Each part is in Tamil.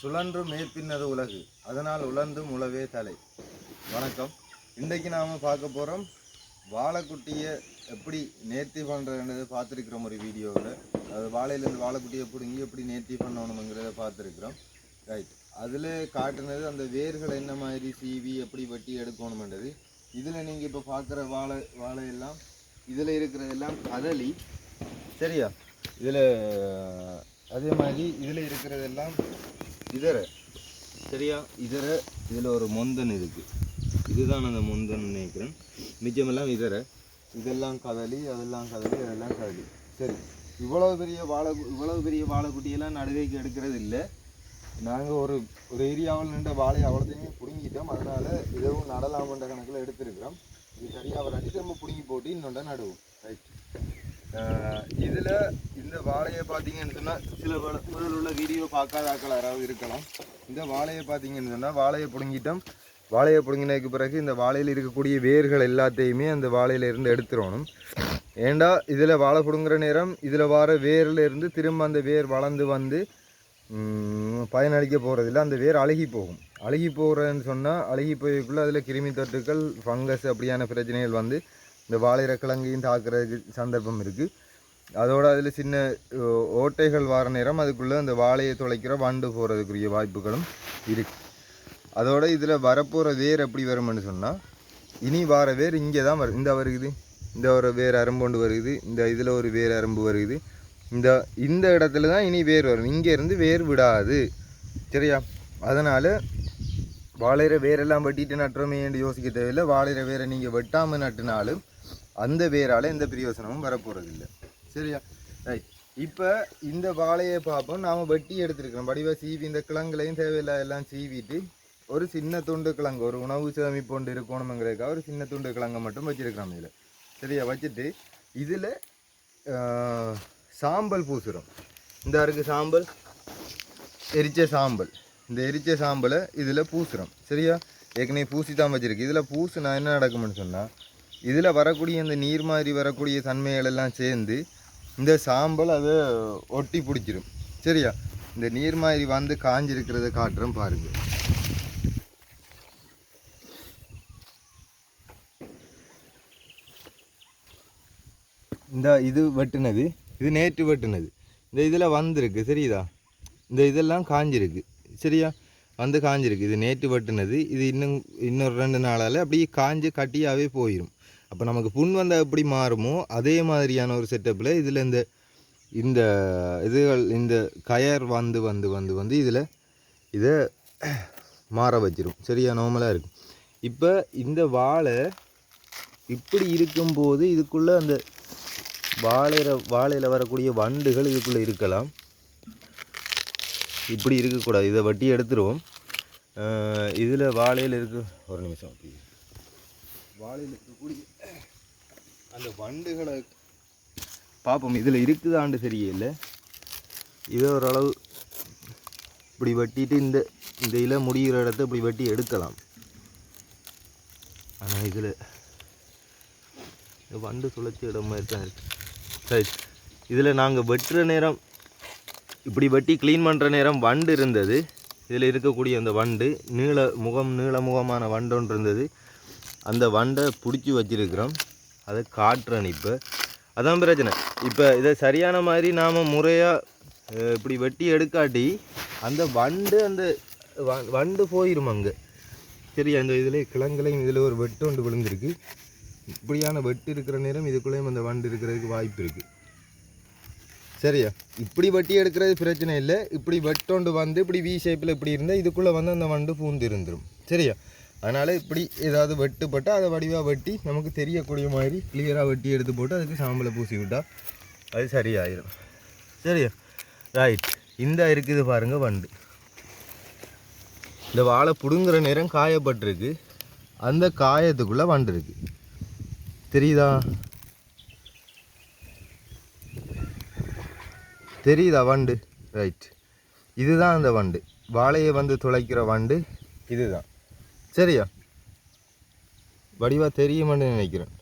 சுழன்று மேற்பின்னது உலகு. அதனால் உழந்தும் உழவே தலை. வணக்கம். இன்றைக்கு நாம் பார்க்க போகிறோம் வாழைக்குட்டியை எப்படி நேர்த்தி பண்ணுறதுன்றதை பார்த்துருக்குறோம் ஒரு வீடியோவில். அது வாழையிலேருந்து வாழைக்குட்டியை பிடுங்கி எப்படி நேர்த்தி பண்ணணுங்கிறத பார்த்துருக்குறோம். ரைட் அதில் காட்டுனது அந்த வேர்கள் என்ன மாதிரி சீவி எப்படி வெட்டி எடுக்கணுமென்றது. இதில் நீங்கள் இப்போ பார்க்குற வாழை வாழையெல்லாம் இதில் இருக்கிறதெல்லாம் கதலி. சரியா? இதில் அதே மாதிரி இதில் இருக்கிறதெல்லாம் இதர. சரியா? இதர இதில் ஒரு மொந்தன் இருக்குது இதுதான் அந்த மொந்தன் நினைக்கிறேன். மிச்சமெல்லாம் இதர. இதெல்லாம் கதலி அதெல்லாம் கதலி அதெல்லாம் கதலி. சரி. இவ்வளோ பெரிய வாழை இவ்வளோ பெரிய வாழைக்குட்டியெல்லாம் நடுவேக்கு எடுக்கிறது இல்லை நாங்கள் ஒரு ஒரு ஏரியாவில் நின்ற வாழை அவ்வளோத்தையுமே பிடுங்கிட்டோம். அதனால் இதுவும் நடலாமன்ற கணக்கில் எடுத்திருக்கிறோம். இது சரியாக வராட்டி திரும்ப பிடுங்கி போட்டு இன்னொன்றை நடுவோம். ரைட் இதில் இந்த வாழையை பார்த்தீங்கன்னு சொன்னால் சில முதல் உள்ள வீடியோ பார்க்காத ஆக்கள் யாராவது இருக்கலாம். இந்த வாழையை பார்த்தீங்கன்னு சொன்னால் வாழையை பிடுங்கிட்டோம். வாழையை பிடுங்கினதுக்கு பிறகு இந்த வாழையில் இருக்கக்கூடிய வேர்கள் எல்லாத்தையுமே அந்த வாழையிலிருந்து எடுத்துடணும். ஏண்டா இதில் வாழை பிடுங்குற நேரம் இதில் வர வேர்லேருந்து திரும்ப அந்த வேர் வளர்ந்து வந்து பயனளிக்க போகிறதில்ல அந்த வேர் அழுகி போகும். அழுகி போகிறதுன்னு சொன்னால் அழுகி போய்க்குள்ளே அதில் கிருமி தொற்றுக்கள் ஃபங்கஸ் அப்படியான பிரச்சனைகள் வந்து இந்த வாழையிற கிழங்கையும் தாக்குறதுக்கு சந்தர்ப்பம் இருக்குது. அதோட அதில் சின்ன ஓ, ஓட்டைகள் வர நேரம் அதுக்குள்ளே அந்த வாழையை துளைக்கிற வண்டு போகிறதுக்குரிய வாய்ப்புகளும் இருக்குது அதோட இதில் வரப்போகிற வேர் எப்படி வரும்னு சொன்னால் இனி வார வேர் இங்கே தான் வரும் இந்த வருகுது. இந்த ஒரு வேர் அரும்பு ஒன்று வருகுது. இந்த இதில் ஒரு வேர் அரும்பு வருகுது. இந்த இந்த இடத்துல தான் இனி வேர் வரும். இங்கேருந்து வேர் விடாது. சரியா? அதனால் வாழையிற வேரெல்லாம் வெட்டிட்டு நட்டுறோமேன்னு யோசிக்க தேவையில்லை. வாழையிற வேரை நீங்கள் வெட்டாமல் நட்டுனாலும் அந்த வேரால் எந்த பிரயோசனமும் வரப்போகிறதில்லை சரியா? ரைட் இப்போ இந்த வாழையை பார்ப்போம். நாம் வெட்டி எடுத்துருக்கிறோம். வடிவாக சீவி இந்த கிழங்குலையும் தேவையில்லை எல்லாம் சீவிட்டு ஒரு சின்ன துண்டு கிழங்கு ஒரு உணவு சேமிப்பு ஒன்று இருக்கணுங்கிறதுக்காக ஒரு சின்ன துண்டு கிழங்கை மட்டும் வச்சுருக்கிறோம் இதில். சரியா? வச்சுட்டு இதில் சாம்பல் பூசுகிறோம் இந்த இருக்குது சாம்பல். எரிச்ச சாம்பல். இந்த எரிச்ச சாம்பலை இதில் பூசுகிறோம் சரியா? ஏற்கனவே பூசி தான் வச்சுருக்கு. இதில் பூசுனா என்ன நடக்கும்னு சொன்னால் இதில் வரக்கூடிய இந்த நீர் மாதிரி வரக்கூடிய தன்மைகள் எல்லாம் சேர்ந்து இந்த சாம்பல் அதை ஒட்டி பிடிச்சிரும். சரியா? இந்த நீர் மாதிரி வந்து காஞ்சிருக்கிறத காட்டுறோம் பாருங்க. இந்த இது வெட்டினது. இது நேற்று வெட்டினது. இந்த இதில் வந்திருக்கு சரிதா? இந்த இதெல்லாம் காஞ்சிருக்கு. சரியா? வந்து காஞ்சிருக்கு. இது நேற்று வெட்டினது. இது இன்னும் இன்னொரு ரெண்டு நாளால் அப்படியே காஞ்சு கட்டியாகவே போயிடும் அப்போ நமக்கு புண் வந்தால் எப்படி மாறுமோ அதே மாதிரியான ஒரு செட்டப்பில் இதில் இந்த இந்த இதுகள் இந்த கயர் வந்து வந்து வந்து வந்து இதில் இதை மாற வச்சிரும். சரியா? நார்மலாக இருக்கும். இப்போ இந்த வாழை இப்படி இருக்கும்போது இதுக்குள்ளே அந்த வாழையில வாழையில் வரக்கூடிய வண்டுகள் இதுக்குள்ளே இருக்கலாம். இப்படி இருக்கக்கூடாது. இதை வட்டி எடுத்துருவோம். இதில் வாழையில் இருக்கு. ஒரு நிமிஷம் வாழையில் இருக்கக்கூடிய அந்த வண்டுகளை பார்ப்போம் இதில் இருக்குதாண்டு சரியில்லை இதை ஓரளவு இப்படி வெட்டிட்டு இந்த இந்த இலை முடிகிற இடத்த இப்படி வெட்டி எடுக்கலாம். ஆனால் இதில் இந்த வண்டு சுழற்சி இடம் மாதிரி தான் சரி இதில் நாங்கள் வெட்டுற நேரம் இப்படி வெட்டி க்ளீன் பண்ணுற நேரம் வண்டு இருந்தது. இதில் இருக்கக்கூடிய அந்த வண்டு நீள முகம் நீள முகமான வண்டு ஒன்று இருந்தது. அந்த வண்டை பிடிச்சி வச்சிருக்கிறோம். அதை காட்டுறேன் இப்போ அதான் பிரச்சனை. இப்போ இதை சரியான மாதிரி நாம் முறையாக இப்படி வெட்டி எடுக்காட்டி அந்த வண்டு அந்த வ- வண்டு போயிடும் அங்கே? சரி அந்த இதில் கிழங்குலையும் இதில் ஒரு வெட்டு ஒன்று விழுந்திருக்கு. இப்படியான வெட்டு இருக்கிற நேரம் இதுக்குள்ளேயும் அந்த வண்டு இருக்கிறதுக்கு வாய்ப்பு இருக்குது சரியா? இப்படி வட்டி எடுக்கிறது பிரச்சனை இல்லை. இப்படி வெட்டோண்டு வந்து இப்படி வி ஷேப்பில் இப்படி இருந்தால் இதுக்குள்ளே வந்து அந்த வண்டு பூந்து இருந்துடும் சரியா? அதனால் இப்படி ஏதாவது வெட்டுப்பட்டு அதை வடிவாக வெட்டி நமக்கு தெரியக்கூடிய மாதிரி கிளியராக வெட்டி எடுத்து போட்டு அதுக்கு சாம்பலை பூசி விட்டால் அது சரியாயிடும் சரியா? ரைட் இந்த இருக்குது பாருங்கள் வண்டு. இந்த வாழை பிடுங்குற நேரம் காயப்பட்டிருக்கு. அந்த காயத்துக்குள்ளே வண்டு இருக்குது தெரியுதா? தெரியுதா வண்டு? ரைட் இதுதான் அந்த வண்டு. வாழையை வந்து துளைக்கிற வண்டு. இதுதான். சரியா? வடிவாக தெரியுமான்னு நினைக்கிறேன்.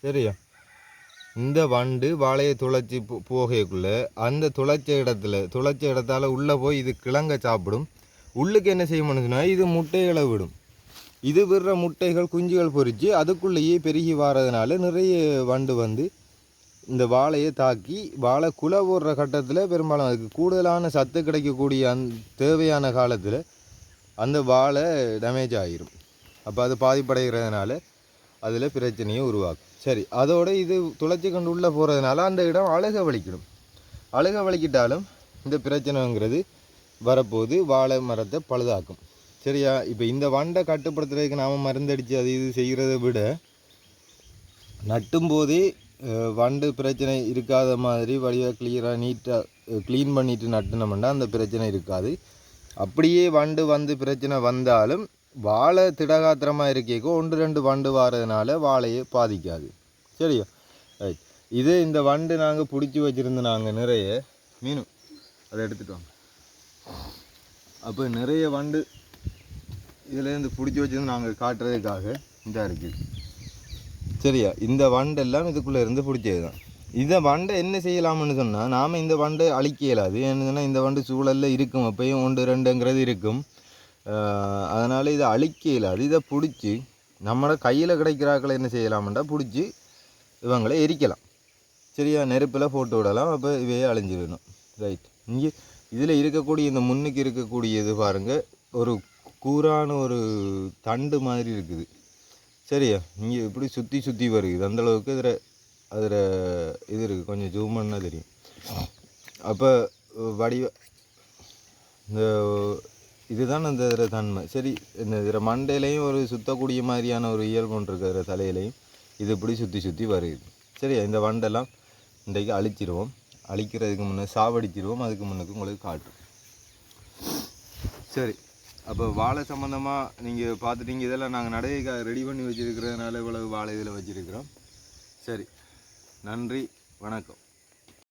சரியா? இந்த வண்டு வாழையை துளைச்சி போ அந்த துளைச்ச இடத்துல துளைச்ச இடத்தால் உள்ளே போய் இது கிழங்க சாப்பிடும். உள்ளுக்கு என்ன செய்யும்னு சொன்னால் இது முட்டைகளை விடும். இது விடுற முட்டைகள் குஞ்சுகள் பொறித்து அதுக்குள்ளேயே பெருகி வாரதுனால நிறைய வண்டு வந்து இந்த வாழையை தாக்கி வாழை குலை போடுற கட்டத்தில் பெரும்பாலும் அதுக்கு கூடுதலான சத்து கிடைக்கக்கூடிய அந் தேவையான காலத்தில் அந்த வாழை டேமேஜ் ஆகிரும் அப்போ அது பாதிப்படைகிறதுனால அதில் பிரச்சனையை உருவாக்கும். சரி அதோட இது துளைச்சி கொண்டு உள்ளே போகிறதுனால அந்த இடம் அழுக வலிக்கிடும். அழுக வலிக்கிட்டாலும் இந்த பிரச்சனைங்கிறது வரப்போது வாழை மரத்தை பழுதாக்கும். சரியா? இப்போ இந்த வண்டை கட்டுப்படுத்துறதுக்கு நாம் மருந்தடித்து அது இது செய்கிறத விட நட்டும் போதே வண்டு பிரச்சனை இருக்காத மாதிரி வடிவாக கிளியராக நீட்டாக க்ளீன் பண்ணிட்டு நட்டினோம்னா அந்த பிரச்சனை இருக்காது. அப்படியே வண்டு வந்து பிரச்சனை வந்தாலும் வாழை திடகாத்திரமாக இருக்கேக்கோ ஒன்று ரெண்டு வண்டு வாரதுனால வாழையை பாதிக்காது. சரியா? ரைட் இது இந்த வண்டு நாங்கள் பிடிச்சி வச்சுருந்து நாங்கள் நிறைய மீனும் அதை எடுத்துட்டு வாங்க. அப்போ நிறைய வண்டு இதுலேருந்து பிடிச்சி வச்சுருந்து நாங்கள் காட்டுறதுக்காக இதாக இருக்குது சரியா? இந்த வண்டெல்லாம் இதுக்குள்ளே இருந்து பிடிச்சது தான் இந்த வண்டை என்ன செய்யலாம்னு சொன்னால் நாம் இந்த வண்டை அழிக்க இயலாது. ஏன்னு இந்த வண்டு சூழலில் இருக்கும். அப்பயும் ஒன்று ரெண்டுங்கிறது இருக்கும். அதனால் இதை அழிக்க இயலாது. இதை பிடிச்சி நம்மளோட கையில் கிடைக்கிறாக்களை என்ன செய்யலாம்ன்றா பிடிச்சி இவங்களை எரிக்கலாம். சரியா? நெருப்பில் போட்டு விடலாம். அப்போ இவையே அழிஞ்சிடணும். ரைட் இங்கே இதில் இருக்கக்கூடிய இந்த முன்னுக்கு இருக்கக்கூடியது பாருங்கள் ஒரு கூரான ஒரு தண்டு மாதிரி இருக்குது. சரியா இங்கே இப்படி சுற்றி சுற்றி வருது. அந்தளவுக்கு இதில் அதில் இது இருக்குது கொஞ்சம் ஜூம் பண்ணால் தெரியும். அப்போ வடிவ இந்த இதுதான் அந்த இதில் தன்மை. சரி இந்த இதில் மண்டையிலையும் ஒரு சுத்தக்கூடிய மாதிரியான ஒரு இயல்பு ஒன்று இருக்கிற தலையிலையும். இது இப்படி சுற்றி சுற்றி வருது. சரியா இந்த வண்டெல்லாம் இன்றைக்கு அழிச்சிடுவோம் அழிக்கிறதுக்கு முன்னே சாவடிச்சிடுவோம் அதுக்கு முன்னுக்கு உங்களுக்கு காட்டும். சரி. அப்போ வாழை சம்மந்தமாக நீங்கள் பார்த்துட்டீங்க இதெல்லாம் நாங்கள் நடையை ரெடி பண்ணி வச்சுருக்கிறதுனால இவ்வளவு வாழை இதில் வச்சுருக்கிறோம். சரி நன்றி வணக்கம்.